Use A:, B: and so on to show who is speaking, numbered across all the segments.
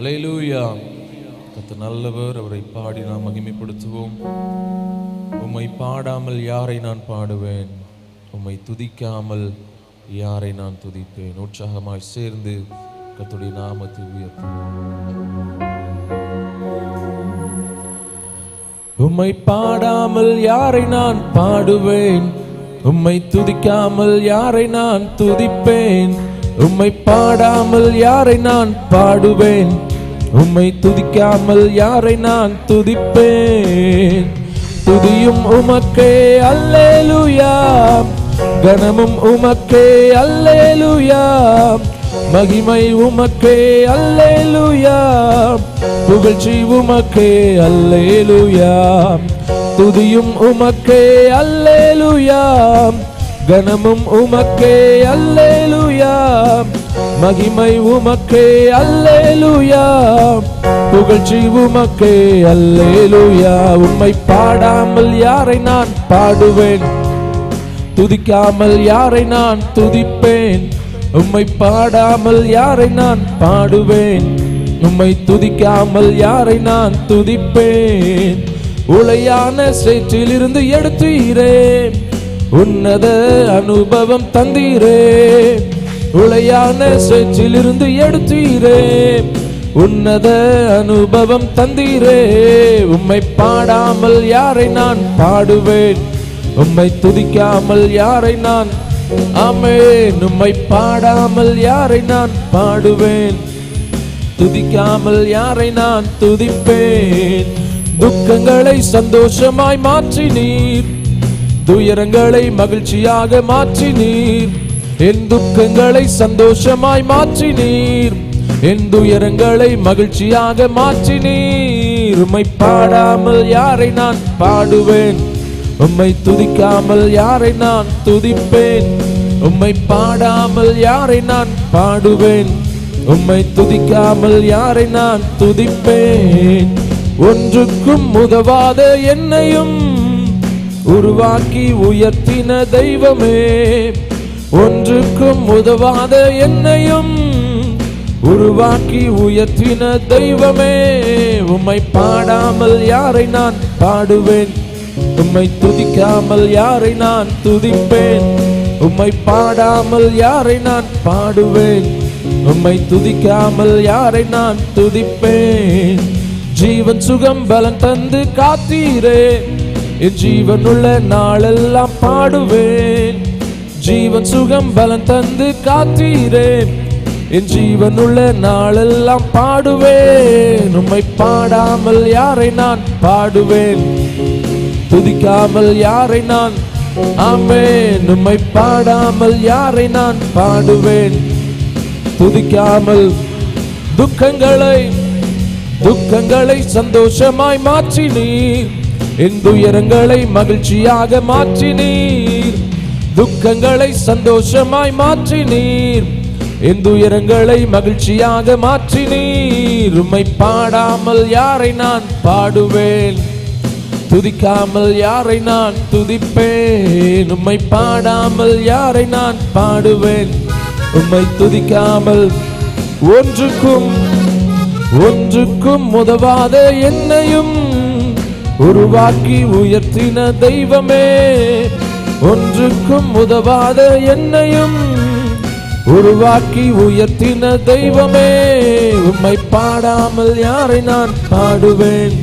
A: அலையிலூயா கத்த நல்லவர் அவரை பாடி நாம் மகிமைப்படுத்துவோம். உம்மை பாடாமல் யாரை நான் பாடுவேன்? உம்மை துதிக்காமல் யாரை நான் துதிப்பேன்? உற்சாகமாய் சேர்ந்து கத்துடைய நாமத்தை உயர்த்துவோம். உம்மை பாடாமல் யாரை நான் பாடுவேன்? உம்மை துதிக்காமல் யாரை நான் துதிப்பேன்? உம்மை பாடாமல் யாரை நான் பாடுவேன்? உம்மை துதிக்காமல் யாரை நான் துதிப்பேன்? துதியும் உமக்கே அல்லேலுயா. கணமும் உமக்கே அல்லேலுயா. மகிமை உமக்கே அல்லேலுயா. புகழ்ச்சி உமக்கே அல்லேலுயா. துதியும் உமக்கே அல்லேலுயா. கணமும் உமக்கே அல்லேலுயா. மகிமை உமக்கே அல்லேலுயா. புகழ்ச்சி உமக்கே அல்லேலுயா. உம்மை பாடாமல் யாரை நான் பாடுவேன்? துதிக்காமல் யாரை நான் துதிப்பேன்? உம்மை பாடாமல் யாரை நான் பாடுவேன்? உம்மை துதிக்காமல் யாரை நான் துதிப்பேன்? உளையான சேற்றிலிருந்து எடுத்தீரே உன்னத அனுபவம் தந்தீரே. உளையான சேற்றிலிருந்து எடுத்தீரே. உன்னத அனுபவம் தந்தீரே. உம்மை பாடாமல் யாரை நான் பாடுவேன்? உம்மை துதிக்காமல் யாரை நான் ஆமே உம்மை பாடாமல் யாரை நான் பாடுவேன்? துதிக்காமல் யாரை நான் துதிப்பேன்? துக்கங்களை சந்தோஷமாய் மாற்றி நீர் துயரங்களை மகிழ்ச்சியாக மாற்றி நீர் என் துக்கங்களை சந்தோஷமாய் மாற்றினீர். என் துயரங்களை மகிழ்ச்சியாக மாற்றினீர். உம்மை பாடாமல் யாரை நான் பாடுவேன்? உம்மை துதிக்காமல் யாரை நான் துதிப்பேன்? உம்மை பாடாமல் யாரை நான் பாடுவேன்? உம்மை துதிக்காமல் யாரை நான் துதிப்பேன்? ஒன்றுக்கும் உதவாத என்னையும் உருவாக்கி உயர்த்தின தெய்வமே. ஒன்றுக்கும் உதவாத என்னையும் உருவாக்கி உயர்த்தின தெய்வமே. உம்மை பாடாமல் யாரை நான் பாடுவேன்? உம்மை துதிக்காமல் யாரை நான் துதிப்பேன்? உம்மை பாடாமல் யாரை நான் பாடுவேன்? உம்மை துதிக்காமல் யாரை நான் துதிப்பேன்? ஜீவன் சுகம் பலன் தந்து காத்தீரே. என் ஜீவனுள்ள நாளெல்லாம் பாடுவேன். ஜீவன் சுகம் பலன் தந்து காத்தீரே. என் ஜீவனுள்ள நாளெல்லாம் பாடுவேன். உம்மை பாடாமல் யாரை நான் பாடுவேன்? துதிக்காமல் யாரை நான் ஆமேன் உம்மை பாடாமல் யாரை நான் பாடுவேன்? துதிக்காமல் துக்கங்களை துக்கங்களை சந்தோஷமாய் மாற்றினீர். என் துயரங்களை மகிழ்ச்சியாக நீ துக்கங்களை சந்தோஷமாய் மாற்றினீர். என் துயரங்களை மகிழ்ச்சியாக மாற்றினீர். உம்மை பாடாமல் யாரை நான் பாடுவேன்? துதிக்காமல் யாரை நான் துதிப்பேன்? உம்மை பாடாமல் யாரை நான் பாடுவேன்? உம்மை துதிக்காமல் ஒன்றுக்கும் ஒன்றுக்கும் உதவாத என்னையும். உருவாக்கி உயர்த்தின தெய்வமே. ஒன்றுக்கும் உதவாத என்னையும் உருவாக்கி உயர்த்தின தெய்வமே. உம்மை பாடாமல் யாரை நான் பாடுவேன்?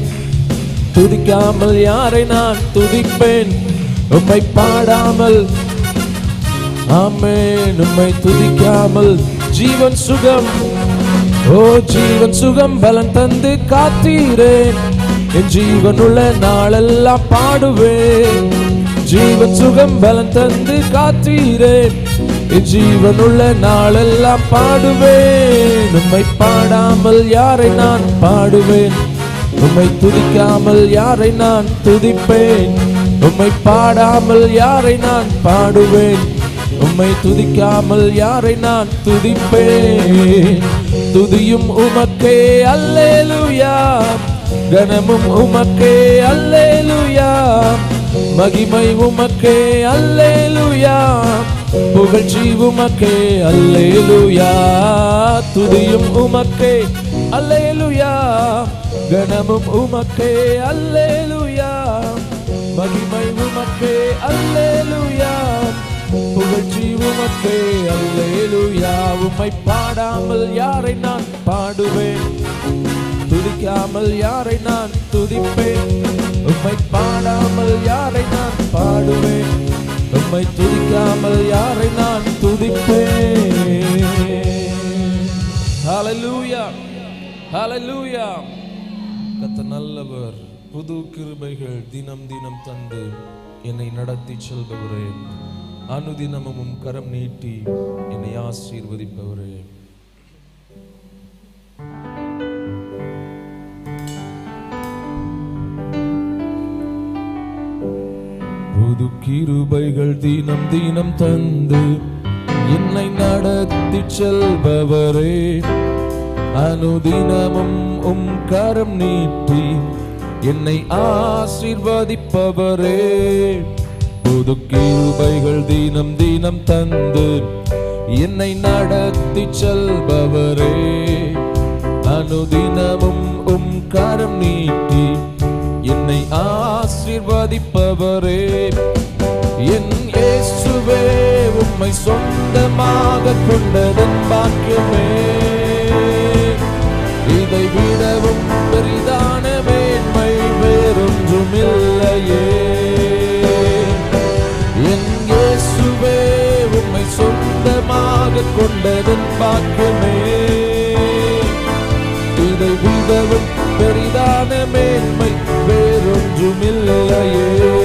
A: துதிக்காமல் யாரை நான் துதிப்பேன்? உம்மை பாடாமல். ஆமென். உம்மை துதிக்காமல். ஜீவன் சுகம். ஓ ஜீவன் சுகம் பலன் தந்து காத்தீரேன் என் ஜீவனுள்ள நாளெல்லாம் பாடுவேன். ஜீவன் சுகம் பலன் தந்து காத்தீரேன் என் ஜீவனுள்ள நாளெல்லாம் பாடுவேன். உம்மை பாடாமல் யாரை நான் பாடுவேன்? உம்மை துதிக்காமல் யாரை நான் துதிப்பேன்? உம்மை பாடாமல் யாரை நான் பாடுவேன்? உம்மை துதிக்காமல் யாரை நான் துதிப்பேன்? துதியும் உமக்கே அல்லேலுயா. கனமும் உமக்கே அல்லேலுயா. மகிமை உமக்கே அல்லேலூயா. புகழ்ச்சி உமக்கே அல்லேலூயா. துதியும் உமக்கே அல்லேலுயா. கணமும் உமக்கே அல்லேலுயா. மகிமை உமக்கே அல்லேலுயா. புகழ்ச்சி உமக்கே அல்லேலுயா. உம்மை பாடாமல் யாரை நான் பாடுவேன்? துதிக்காமல் யாரை நான் துதிப்பேன்? உம்மை பாடாமல் யாரை நான் பாடுவேன்? உம்மை துதிக்காமல் யாரை நான் துதிப்பேன்? ஹalleluya ஹalleluya கத்த நல்லவர் புது கிருபைகள் தினம் தினம் தந்து என்னை நடத்தி செல்பவரே. அனுதினமும் கரம் நீட்டி என்னை ஆசீர்வதிப்பவரே. புது கிருபைகள் தினம் தினம் தந்து என்னை நடத்தி செல்பவரே. அனுதினமும் உம் கரம் நீட்டி என்னை ஆசிர்வதிப்பவரே. புது கிருபைகள் தினம் தினம் தந்து என்னை நடத்தி செல்பவரே. அனுதினமும் உம் கரம் நீட்டி என்னை ஆ ஆசீர்வதிப்பவரே. என் இயேசுவே உம்மை சொந்தமாக கொண்டதன் பாக்கியமே. இதை விடவும் பெரிதான மேன்மை வேறொன்றும் வேறொன்றுமில்லையே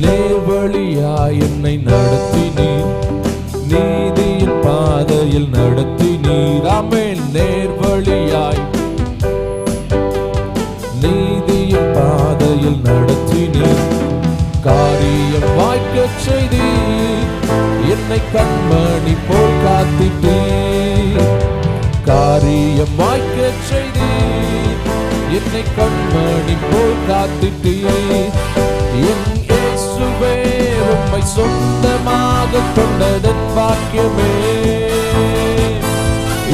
A: நேர்வழியாய் என்னை நடத்தினீர். நீதியின் பாதையில் நடத்தினீர். ஆமென். நேர்வழியாய். நீதியின் பாதையில் நடத்தினீர். காரியம் வாய்க்கச் செய்தீர். என்னை கண்மணி போல் காத்திட்டீர். காரியம் வாய்க்கச் செய்தீர். என்னை கண்மணி போல் காத்துட்டு என் இயேசுவே உம்மை சொந்தமாக கொண்டதன் பாக்கியமே.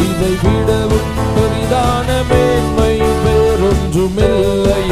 A: இதை விடவும் பெரிதான மேன்மை வேறொன்றுமில்லையே.